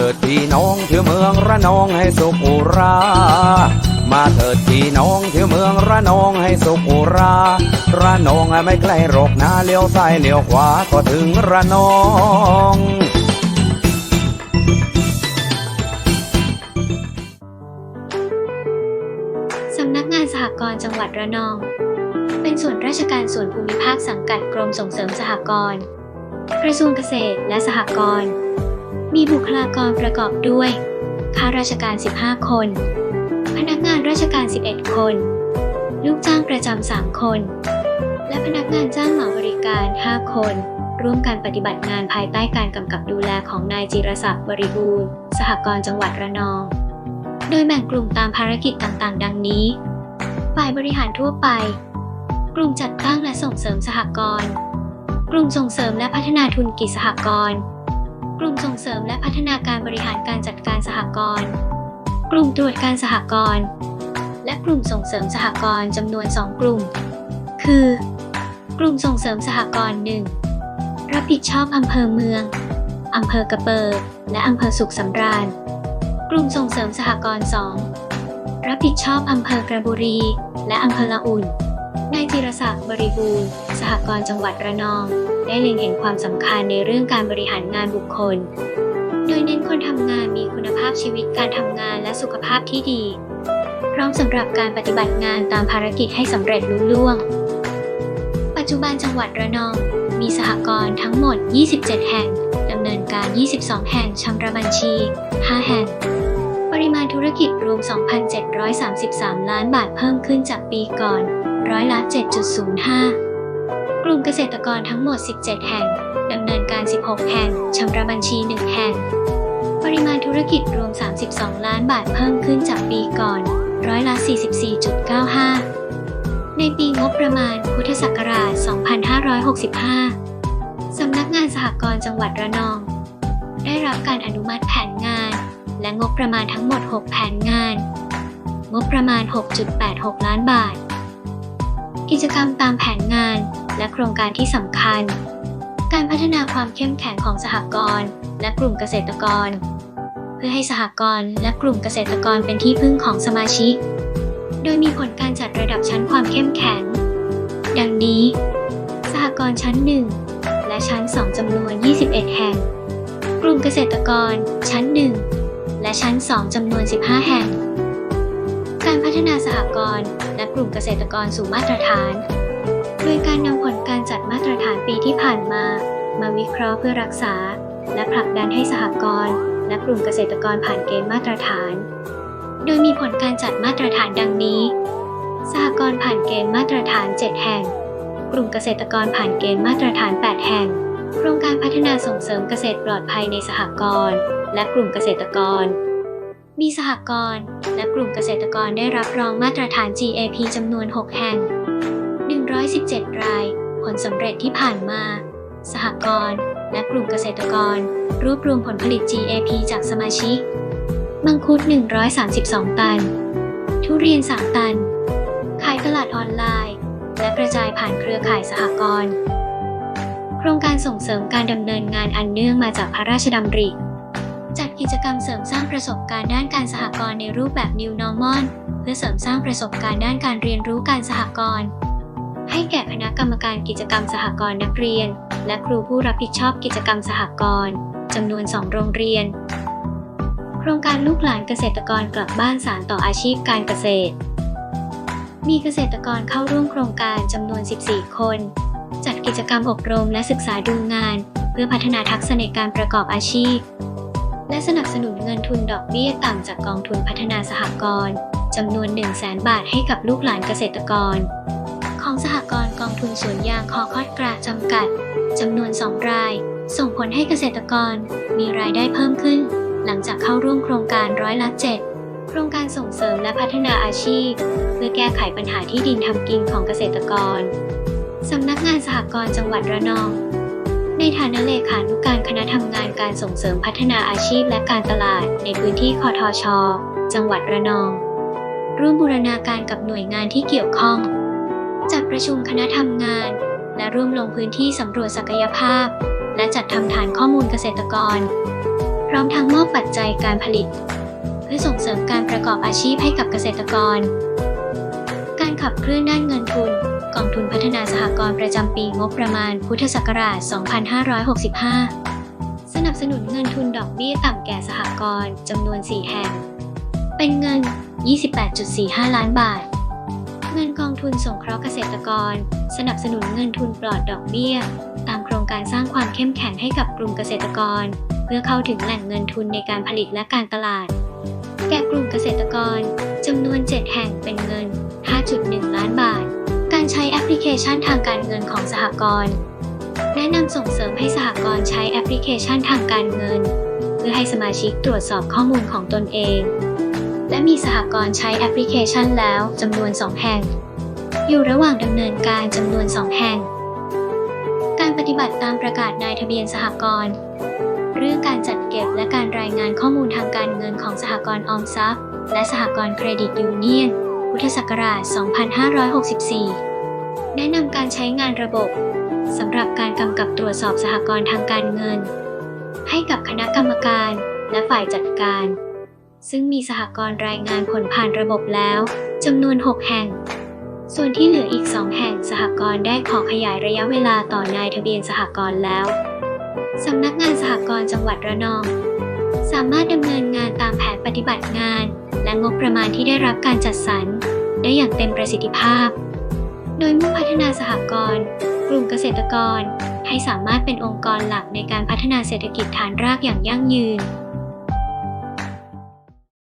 ถิดพี่น้องเที่ยวเมืองระนองให้สุขอุรา มาเถิดพี่น้องเที่ยวเมืองระนองให้สุขอุรา ระนองไม่ไกลหรอกนะเลี้ยวซ้ายเลี้ยวขวาก็ถึงระนองสำนักงานสหกรณ์จังหวัดระนอง เป็นส่วนราชการส่วนภูมิภาคสังกัดกรมส่งเสริมสหกรณ์กระทรวงเกษตรและสหกรณ์ มีบุคลากรประกอบด้วย ข้าราชการ 15 คน พนักงานราชการ 11 คน ลูกจ้างประจำ 3 คน และพนักงานจ้างเหมาบริการ 5 คน ร่วมกันปฏิบัติงานภายใต้การกำกับดูแลของนายจิรศักดิ์บริบูรณ์ สหกรณ์จังหวัดระนอง โดยแบ่งกลุ่มตามภารกิจต่างๆ ดังนี้ ฝ่ายบริหารทั่วไป กลุ่มจัดตั้งและส่งเสริมสหกรณ์ กลุ่มส่งเสริมและพัฒนาทุนกิจสหกรณ์ กลุ่มส่งเสริมและพัฒนาการบริหารการจัดการสหกรณ์ กลุ่มตรวจการสหกรณ์ และกลุ่มส่งเสริมสหกรณ์จำนวน 2 กลุ่ม คือ กลุ่มส่งเสริมสหกรณ์หนึ่งรับผิดชอบอำเภอเมือง อำเภอกระเปิดและอำเภอสุขสำราญ กลุ่มส่งเสริมสหกรณ์ 2 รับผิดชอบอำเภอกระบุรี และอำเภอละอุ่น นายจิรศักดิ์บริบูรณ์ สหกรณ์จังหวัดระนอง ได้เล็งเห็นความสำคัญในเรื่องการบริหารงานบุคคล โดยเน้นคนทำงานมีคุณภาพชีวิตการทำงานและสุขภาพที่ดี พร้อมสำหรับการปฏิบัติงานตามภารกิจให้สำเร็จลุล่วง ปัจจุบันจังหวัดระนอง มีสหกรณ์ทั้งหมด 27 แห่งดำเนินการ 22 แห่งชำระบัญชี 5 แห่งปริมาณธุรกิจรวม 2,733 ล้านบาทเพิ่มขึ้นจากปีก่อน ร้อยละ 7.05 ลุ่มเกษตรกรทั้งหมด 17 แห่งดำเนินการ 16 แห่งชำระบัญชี 1 แห่ง ปริมาณธุรกิจรวม 32 ล้านบาทเพิ่มขึ้นจากปีก่อน ร้อยละ 44.95 ในปีงบประมาณพุทธศักราช 2565 สำนักงานสหกรณ์จังหวัดระนอง ได้รับการอนุมัติแผนงาน และงบประมาณทั้งหมด 6 แผนงาน งบประมาณ 6.86 ล้านบาท กิจกรรมตามแผนงาน และโครงการที่สำคัญ การพัฒนาความเข้มแข็งของสหกรณ์และกลุ่มเกษตรกร เพื่อให้สหกรณ์และกลุ่มเกษตรกรเป็นที่พึ่งของสมาชิก โดยมีผลการจัดระดับชั้นความเข้มแข็ง ดังนี้ สหกรณ์ชั้น 1 และชั้น 2จำนวน 21 แห่ง กลุ่มเกษตรกรชั้น 1 และชั้น 2จำนวน 15 แห่งการพัฒนาสหกรณ์และกลุ่มเกษตรกรสู่มาตรฐาน โดยการนำผลการจัดมาตรฐานปีที่ผ่านมา มาวิเคราะห์เพื่อรักษา และผลักดันให้สหกรณ์และกลุ่มเกษตรกรผ่านเกณฑ์มาตรฐาน โดยมีผลการจัดมาตรฐานดังนี้ สหกรณ์ผ่านเกณฑ์มาตรฐาน 7 แห่ง กลุ่มเกษตรกรผ่านเกณฑ์มาตรฐาน 8 แห่ง โครงการพัฒนาส่งเสริมเกษตรปลอดภัยในสหกรณ์และกลุ่มเกษตรกร มีสหกรณ์และกลุ่มเกษตรกรได้รับรองมาตรฐาน GAP จำนวน 6 แห่ง 117 ราย ผลสำเร็จที่ผ่านมา สหกรณ์และกลุ่มเกษตรกร รวบรวมผลผลิต GAP จากสมาชิก มังคุด 132 ตัน ทุเรียน 3 ตัน ขายตลาดออนไลน์ และกระจายผ่านเครือข่ายสหกรณ์โครงการส่งเสริมการดำเนินงานอันเนื่องมาจากพระราชดำริ จัดกิจกรรมเสริมสร้างประสบการณ์ด้านการสหกรณ์ในรูปแบบ New Normal เพื่อเสริมสร้างประสบการณ์ด้านการเรียนรู้การสหกรณ์ ให้แก่คณะกรรมการกิจกรรมสหกรณ์นักเรียน และครูผู้รับผิดชอบกิจกรรมสหกรณ์จำนวน 2 โรงเรียน โครงการลูกหลานเกษตรกรกลับบ้านสารต่ออาชีพการเกษตร มีเกษตรกรเข้าร่วมโครงการจำนวน 14 คน จัดกิจกรรมอบรมและศึกษาดูงาน เพื่อพัฒนาทักษะในการประกอบอาชีพ และสนับสนุนเงินทุนดอกเบี้ยต่ำจากกองทุนพัฒนาสหกรณ์จำนวน 1 0 0 0 0แบาทให้กับลูกหลานเกษตรกร ของสหกรณ์กองทุนสวนยางคอคอดกระจำกัดจำนวน 2 ราย ส่งผลให้เกษตรกรมีรายได้เพิ่มขึ้น หลังจากเข้าร่วมโครงการร้อยละ7โครงการส่งเสริมและพัฒนาอาชีพ เพื่อแก้ไขปัญหาที่ดินทำกินของเกษตรกร สำนักงานสหกรณ์จังหวัดระนอง ในฐานะเลขานุการคณะทำงานการส่งเสริมพัฒนาอาชีพและการตลาดในพื้นที่คอทชจังหวัดระนอง ร่วมบูรณาการกับหน่วยงานที่เกี่ยวข้อง จัดประชุมคณะทำงาน และร่วมลงพื้นที่สำรวจศักยภาพ และจัดทำฐานข้อมูลเกษตรกร พร้อมทั้งมอบปัจจัยการผลิต เพื่อส่งเสริมการประกอบอาชีพให้กับเกษตรกร การขับเคลื่อนด้านเงินทุน กองทุนพัฒนาสหกรณ์ประจำปีงบประมาณพุทธศักราช 2565 สนับสนุนเงินทุนดอกเบี้ยต่ำแก่สหกรณ์จำนวน 4 แห่ง เป็นเงิน 28.45 ล้านบาท เงินกองทุนสงเคราะห์เกษตรกร สนับสนุนเงินทุนปลอดดอกเบี้ย ตามโครงการสร้างความเข้มแข็งให้กับกลุ่มเกษตรกร เพื่อเข้าถึงแหล่งเงินทุนในการผลิตและการตลาด แก่กลุ่มเกษตรกรจำนวน 7 แห่งเป็นเงิน 5.1 ล้านบาท การใช้แอปพลิเคชันทางการเงินของสหกรณ์แนะนำส่งเสริมให้สหกรณ์ใช้แอปพลิเคชันทางการเงิน เพื่อให้สมาชิกตรวจสอบข้อมูลของตนเอง และมีสหกรณ์ใช้แอปพลิเคชันแล้วจำนวน 2 แห่ง อยู่ระหว่างดำเนินการจำนวน 2 แห่ง การปฏิบัติตามประกาศนายทะเบียนสหกรณ์เรื่องการจัดเก็บและการรายงานข้อมูลทางการเงินของสหกรณ์ออมทรัพย์ และสหกรณ์เครดิตยูเนียน พุทธศักราช 2564 แนะนำการใช้งานระบบสำหรับการกำกับตรวจสอบสหกรณ์ทางการเงิน ให้กับคณะกรรมการและฝ่ายจัดการ ซึ่งมีสหกรณ์รายงานผลผ่านระบบแล้วจำนวน 6 แห่ง ส่วนที่เหลืออีก 2 แห่งสหกรณ์ได้ขอขยายระยะเวลาต่อนายทะเบียนสหกรณ์แล้วสำนักงานสหกรณ์จังหวัดระนอง สามารถดำเนินงานตามแผนปฏิบัติงาน และงบประมาณที่ได้รับการจัดสรร ได้อย่างเต็มประสิทธิภาพ โดยมุ่งพัฒนาสหกรณ์กลุ่มเกษตรกร ให้สามารถเป็นองค์กรหลักในการพัฒนาเศรษฐกิจฐานรากอย่างยั่งยืน